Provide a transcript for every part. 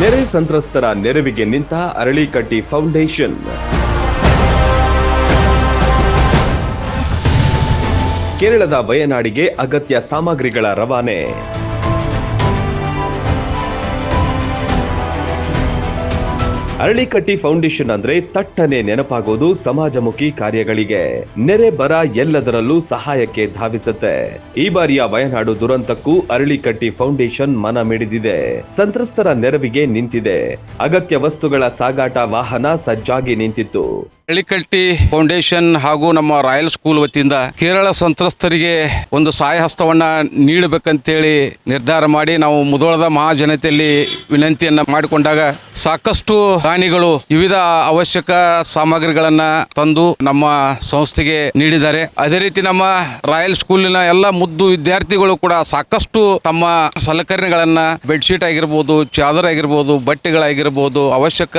ನೆರೆ ಸಂತ್ರಸ್ತರ ನೆರವಿಗೆ ನಿಂತ ಅರಳಿಕಟ್ಟಿ ಫೌಂಡೇಶನ್. ಕೇರಳದ ವಯನಾಡಿಗೆ ಅಗತ್ಯ ಸಾಮಗ್ರಿಗಳ ರವಾನೆ. ಅರಳಿಕಟ್ಟಿ ಫೌಂಡೇಶನ್ ಅಂದ್ರೆ ತಟ್ಟನೆ ನೆನಪಾಗೋದು ಸಮಾಜಮುಖಿ ಕಾರ್ಯಗಳಿಗೆ. ನೆರೆ ಬರ ಎಲ್ಲದರಲ್ಲೂ ಸಹಾಯಕ್ಕೆ ಧಾವಿಸುತ್ತೆ. ಈ ಬಾರಿಯ ವಯನಾಡು ದುರಂತಕ್ಕೂ ಅರಳಿಕಟ್ಟಿ ಫೌಂಡೇಶನ್ ಮನ ಮಿಡಿದಿದೆ. ಸಂತ್ರಸ್ತರ ನೆರವಿಗೆ ನಿಂತಿದೆ. ಅಗತ್ಯ ವಸ್ತುಗಳ ಸಾಗಾಟ ವಾಹನ ಸಜ್ಜಾಗಿ ನಿಂತಿತ್ತು. ಅರಳಿಕಟ್ಟಿ ಫೌಂಡೇಶನ್ ಹಾಗೂ ನಮ್ಮ ರಾಯಲ್ ಸ್ಕೂಲ್ ವತಿಯಿಂದ ಕೇರಳ ಸಂತ್ರಸ್ತರಿಗೆ ಒಂದು ಸಹಾಯ ಹಸ್ತವನ್ನ ನೀಡಬೇಕಂತೇಳಿ ನಿರ್ಧಾರ ಮಾಡಿ ನಾವು ಮುದೋಳದ ಮಹಾಜನತೆಯಲ್ಲಿ ವಿನಂತಿಯನ್ನ ಮಾಡಿಕೊಂಡಾಗ ಸಾಕಷ್ಟು ದಾನಿಗಳು ವಿವಿಧ ಅವಶ್ಯಕ ಸಾಮಗ್ರಿಗಳನ್ನ ತಂದು ನಮ್ಮ ಸಂಸ್ಥೆಗೆ ನೀಡಿದ್ದಾರೆ. ಅದೇ ರೀತಿ ನಮ್ಮ ರಾಯಲ್ ಸ್ಕೂಲಿನ ಎಲ್ಲ ಮುದ್ದು ವಿದ್ಯಾರ್ಥಿಗಳು ಕೂಡ ಸಾಕಷ್ಟು ತಮ್ಮ ಸಲಕರಣೆಗಳನ್ನ ಬೆಡ್ಶೀಟ್ ಆಗಿರ್ಬೋದು, ಚಾದರ್ ಆಗಿರ್ಬೋದು, ಬಟ್ಟೆಗಳಾಗಿರ್ಬೋದು, ಅವಶ್ಯಕ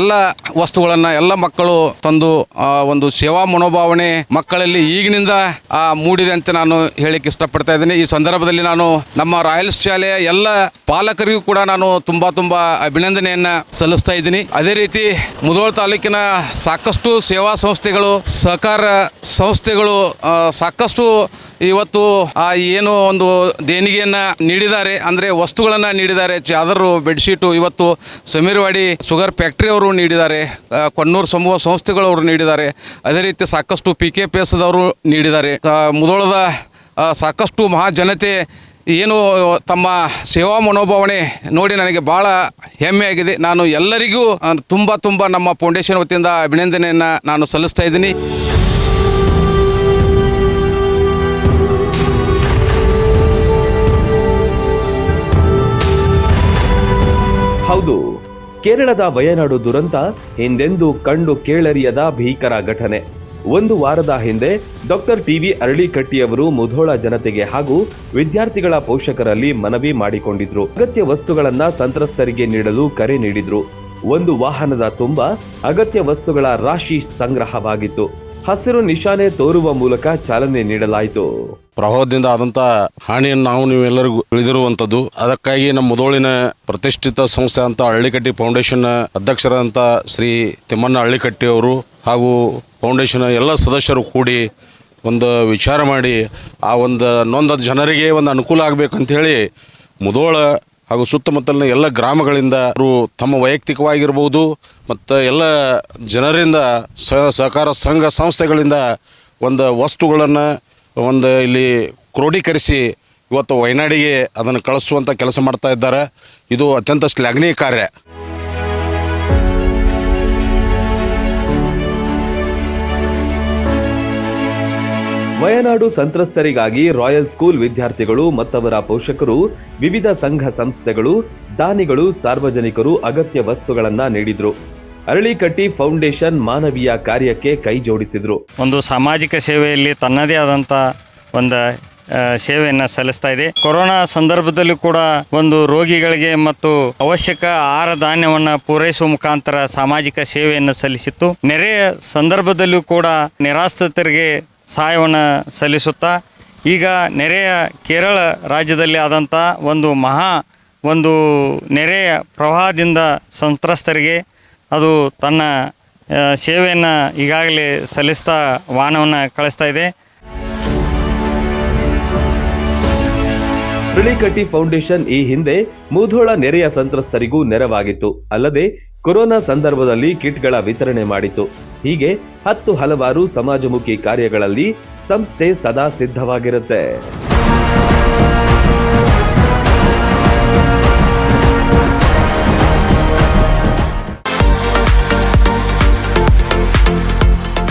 ಎಲ್ಲ ವಸ್ತುಗಳನ್ನ ಎಲ್ಲ ಮಕ್ಕಳು ತಂದು ಒಂದು ಸೇವಾ ಮನೋಭಾವನೆ ಮಕ್ಕಳಲ್ಲಿ ಈಗಿನಿಂದ ಮೂಡಿದೆ ಅಂತ ನಾನು ಹೇಳಿಕ್ಕೆ ಇಷ್ಟಪಡ್ತಾ ಇದ್ದೀನಿ. ಈ ಸಂದರ್ಭದಲ್ಲಿ ನಾನು ನಮ್ಮ ರಾಯಲ್ಸ್ ಶಾಲೆಯ ಎಲ್ಲ ಪಾಲಕರಿಗೂ ಕೂಡ ನಾನು ತುಂಬಾ ತುಂಬಾ ಅಭಿನಂದನೆಯನ್ನ ಸಲ್ಲಿಸ್ತಾ ಇದ್ದೀನಿ. ಅದೇ ರೀತಿ ಮುಧೋಳ ತಾಲೂಕಿನ ಸಾಕಷ್ಟು ಸೇವಾ ಸಂಸ್ಥೆಗಳು, ಸಹಕಾರ ಸಂಸ್ಥೆಗಳು ಸಾಕಷ್ಟು ಇವತ್ತು, ಆ, ಏನು ಒಂದು ದೇಣಿಗೆಯನ್ನು ನೀಡಿದ್ದಾರೆ. ಅಂದರೆ ವಸ್ತುಗಳನ್ನು ನೀಡಿದ್ದಾರೆ. ಚಾದರು ಬೆಡ್ಶೀಟು ಇವತ್ತು ಸಮೀರ್ವಾಡಿ ಶುಗರ್ ಫ್ಯಾಕ್ಟ್ರಿ ಅವರು ನೀಡಿದ್ದಾರೆ. ಕೊಣ್ಣೂರು ಸಮೂಹ ಸಂಸ್ಥೆಗಳವರು ನೀಡಿದ್ದಾರೆ. ಅದೇ ರೀತಿ ಸಾಕಷ್ಟು ಪಿ ಕೆ ಪಿ ಎಸ್ದವರು ನೀಡಿದ್ದಾರೆ. ಮುಧೋಳದ ಸಾಕಷ್ಟು ಮಹಾಜನತೆ ಏನು ತಮ್ಮ ಸೇವಾ ಮನೋಭಾವನೆ ನೋಡಿ ನನಗೆ ಭಾಳ ಹೆಮ್ಮೆಯಾಗಿದೆ. ನಾನು ಎಲ್ಲರಿಗೂ ತುಂಬ ತುಂಬ ನಮ್ಮ ಫೌಂಡೇಶನ್ ವತಿಯಿಂದ ಅಭಿನಂದನೆಯನ್ನು ನಾನು ಸಲ್ಲಿಸ್ತಾ ಇದ್ದೀನಿ. ಹೌದು, ಕೇರಳದ ವಯನಾಡು ದುರಂತ ಹಿಂದೆಂದೂ ಕಂಡು ಕೇಳರಿಯದ ಭೀಕರ ಘಟನೆ. ಒಂದು ವಾರದ ಹಿಂದೆ ಡಾಕ್ಟರ್ ಟಿವಿ ಅರಳಿಕಟ್ಟಿಯವರು ಮುಧೋಳ ಜನತೆಗೆ ಹಾಗೂ ವಿದ್ಯಾರ್ಥಿಗಳ ಪೋಷಕರಲ್ಲಿ ಮನವಿ ಮಾಡಿಕೊಂಡಿದ್ರು. ಅಗತ್ಯ ವಸ್ತುಗಳನ್ನ ಸಂತ್ರಸ್ತರಿಗೆ ನೀಡಲು ಕರೆ ನೀಡಿದ್ರು. ಒಂದು ವಾಹನದ ತುಂಬ ಅಗತ್ಯ ವಸ್ತುಗಳ ರಾಶಿ ಸಂಗ್ರಹವಾಗಿತ್ತು. ಹಸಿರು ನಿಶಾನೆ ತೋರುವ ಮೂಲಕ ಚಾಲನೆ ನೀಡಲಾಯಿತು. ಪ್ರವಾಹದಿಂದ ಆದಂತ ಹಾನಿಯನ್ನು ನಾವು ನೀವೆಲ್ಲರಿಗೂ ತಿಳಿದಿರುವಂಥದ್ದು. ಅದಕ್ಕಾಗಿ ನಮ್ಮ ಮುದೋಳಿನ ಪ್ರತಿಷ್ಠಿತ ಸಂಸ್ಥೆ ಅಂತ ಹಳ್ಳಿಕಟ್ಟಿ ಫೌಂಡೇಶನ್ ಅಧ್ಯಕ್ಷರಾದಂಥ ಶ್ರೀ ತಿಮ್ಮಣ್ಣ ಹಳ್ಳಿಕಟ್ಟಿ ಅವರು ಹಾಗೂ ಫೌಂಡೇಶನ್ ಎಲ್ಲ ಸದಸ್ಯರು ಕೂಡಿ ಒಂದು ವಿಚಾರ ಮಾಡಿ ಆ ಒಂದು ನೊಂದ ಜನರಿಗೆ ಒಂದು ಅನುಕೂಲ ಆಗಬೇಕಂತೇಳಿ ಮುದೋಳ ಹಾಗೂ ಸುತ್ತಮುತ್ತಲಿನ ಎಲ್ಲ ಗ್ರಾಮಗಳಿಂದ ಅವರು ತಮ್ಮ ವೈಯಕ್ತಿಕವಾಗಿರ್ಬೋದು ಮತ್ತು ಎಲ್ಲ ಜನರಿಂದ ಸಹ ಸಹಕಾರ ಸಂಘ ಸಂಸ್ಥೆಗಳಿಂದ ಒಂದು ವಸ್ತುಗಳನ್ನು ಒಂದು ಇಲ್ಲಿ ಕ್ರೋಢೀಕರಿಸಿ ಇವತ್ತು ವಯನಾಡಿಗೆ ಅದನ್ನು ಕಳಿಸುವಂಥ ಕೆಲಸ ಮಾಡ್ತಾ ಇದ್ದಾರೆ. ಇದು ಅತ್ಯಂತ ಶ್ಲಾಘನೀಯ ಕಾರ್ಯ. ವಯನಾಡು ಸಂತ್ರಸ್ತರಿಗಾಗಿ ರಾಯಲ್ ಸ್ಕೂಲ್ ವಿದ್ಯಾರ್ಥಿಗಳು ಮತ್ತವರ ಪೋಷಕರು, ವಿವಿಧ ಸಂಘ ಸಂಸ್ಥೆಗಳು, ದಾನಿಗಳು, ಸಾರ್ವಜನಿಕರು ಅಗತ್ಯ ವಸ್ತುಗಳನ್ನ ನೀಡಿದ್ರು. ಅರಳಿಕಟ್ಟಿ ಫೌಂಡೇಶನ್ ಮಾನವೀಯ ಕಾರ್ಯಕ್ಕೆ ಕೈ ಜೋಡಿಸಿದ್ರು. ಒಂದು ಸಾಮಾಜಿಕ ಸೇವೆಯಲ್ಲಿ ತನ್ನದೇ ಆದಂಥ ಒಂದು ಸೇವೆಯನ್ನು ಸಲ್ಲಿಸ್ತಾ ಇದೆ. ಕೊರೋನಾ ಸಂದರ್ಭದಲ್ಲೂ ಕೂಡ ಒಂದು ರೋಗಿಗಳಿಗೆ ಮತ್ತು ಅವಶ್ಯಕ ಆಹಾರ ಧಾನ್ಯವನ್ನು ಪೂರೈಸುವ ಮುಖಾಂತರ ಸಾಮಾಜಿಕ ಸೇವೆಯನ್ನು ಸಲ್ಲಿಸಿತ್ತು. ನೆರೆಯ ಸಂದರ್ಭದಲ್ಲೂ ಕೂಡ ನಿರಾಶ್ರಿತರಿಗೆ ಸಹಾಯವನ್ನು ಸಲ್ಲಿಸುತ್ತಾ, ಈಗ ನೆರೆಯ ಕೇರಳ ರಾಜ್ಯದಲ್ಲಿ ಆದಂಥ ಒಂದು ಮಹಾ ಒಂದು ನೆರೆಯ ಪ್ರವಾಹದಿಂದ ಸಂತ್ರಸ್ತರಿಗೆ ಅದು ತನ್ನ ಸೇವೆಯನ್ನು ಈಗಾಗಲೇ ಸಲ್ಲಿಸ್ತಾ ವಾಹನವನ್ನು ಕಳಿಸ್ತಾ ಇದೆ. ಹುಳಿಕಟ್ಟಿ ಫೌಂಡೇಶನ್ ಈ ಹಿಂದೆ ಮುಧೋಳ ನೆರೆಯ ಸಂತ್ರಸ್ತರಿಗೂ ನೆರವಾಗಿತ್ತು. ಅಲ್ಲದೆ ಕೊರೋನಾ ಸಂದರ್ಭದಲ್ಲಿ ಕಿಟ್ಗಳ ವಿತರಣೆ ಮಾಡಿತ್ತು. ಹೀಗೆ ಹತ್ತು ಹಲವಾರು ಸಮಾಜಮುಖಿ ಕಾರ್ಯಗಳಲ್ಲಿ ಸಂಸ್ಥೆ ಸದಾ ಸಿದ್ಧವಾಗಿರುತ್ತೆ.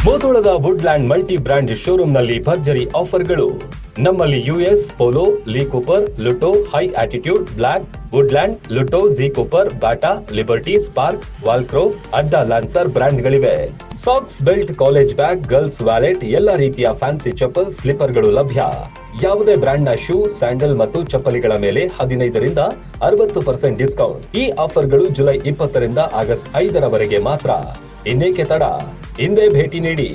ಮೋತೋಳದ ವುಡ್ಲ್ಯಾಂಡ್ ಮಲ್ಟಿ ಬ್ರ್ಯಾಂಡ್ ಶೋರೂಮ್ನಲ್ಲಿ ಭರ್ಜರಿ ಆಫರ್ಗಳು. ನಮ್ಮಲ್ಲಿ US Polo, Lee Cooper, Lotto, Hi Attitude, Black, Woodland, Lotto G Cooper, Bata, Liberty, Spark, Velcro, ಅಡ್ಡ Lancer ಬ್ರ್ಯಾಂಡ್ಗಳಿವೆ. Socks belt college bag girls wallet ಎಲ್ಲ ರೀತಿಯ ಫ್ಯಾನ್ಸಿ ಚಪ್ಪಲ್ ಸ್ಲಿಪ್ಪರ್ಗಳು ಲಭ್ಯ. ಯಾವುದೇ ಬ್ರ್ಯಾಂಡ್ನ ಶೂ ಸ್ಯಾಂಡಲ್ ಮತ್ತು ಚಪ್ಪಲಿಗಳ ಮೇಲೆ ಹದಿನೈದರಿಂದ ಅರವತ್ತು ಪರ್ಸೆಂಟ್ ಡಿಸ್ಕೌಂಟ್ ಈ ಆಫರ್ಗಳು ಜುಲೈ ಇಪ್ಪತ್ತರಿಂದ ಆಗಸ್ಟ್ ಐದರವರೆಗೆ ಮಾತ್ರ. ಇನ್ನೇಕೆ ತಡ? ಹಿಂದೆ ಭೇಟಿ ನೀಡಿ.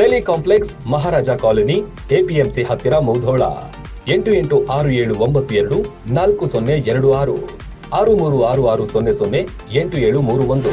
Delhi complex Maharaja colony APMC ಹತ್ತಿರ ಮೌಧೋಳ. ಎಂಟು ಎಂಟು ಆರು ಏಳು ಒಂಬತ್ತು ಎರಡು, ನಾಲ್ಕು ಸೊನ್ನೆ ಎರಡು ಆರು. ಆರು ಮೂರು ಆರು ಆರು ಸೊನ್ನೆ ಸೊನ್ನೆ, ಎಂಟು ಏಳು ಮೂರು ಒಂದು.